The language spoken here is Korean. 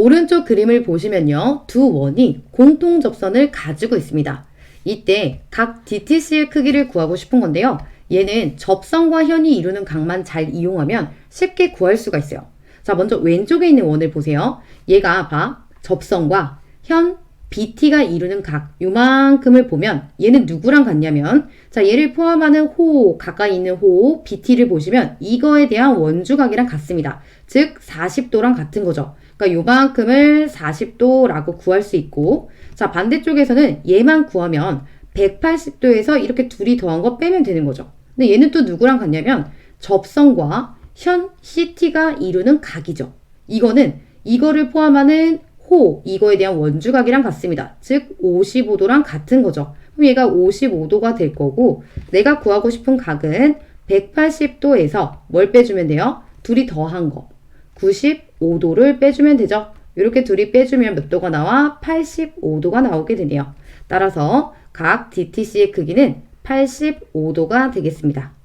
오른쪽 그림을 보시면요. 두 원이 공통 접선을 가지고 있습니다. 이때 각 DTC의 크기를 구하고 싶은 건데요. 얘는 접선과 현이 이루는 각만 잘 이용하면 쉽게 구할 수가 있어요. 자, 먼저 왼쪽에 있는 원을 보세요. 얘가 봐. 접선과 현 BT가 이루는 각 요만큼을 보면 얘는 누구랑 같냐면 자 얘를 포함하는 호 가까이 있는 호 BT를 보시면 이거에 대한 원주각이랑 같습니다. 즉 40도랑 같은 거죠. 그러니까 요만큼을 40도라고 구할 수 있고 자 반대쪽에서는 얘만 구하면 180도에서 이렇게 둘이 더한 거 빼면 되는 거죠. 근데 얘는 또 누구랑 같냐면 접선과 현 CT가 이루는 각이죠. 이거는 이거를 포함하는 호 이거에 대한 원주각이랑 같습니다. 즉 55도랑 같은 거죠. 그럼 얘가 55도가 될 거고 내가 구하고 싶은 각은 180도에서 뭘 빼주면 돼요? 둘이 더한 거 95도를 빼주면 되죠. 이렇게 둘이 빼주면 몇 도가 나와? 85도가 나오게 되네요. 따라서 각 DTC의 크기는 85도가 되겠습니다.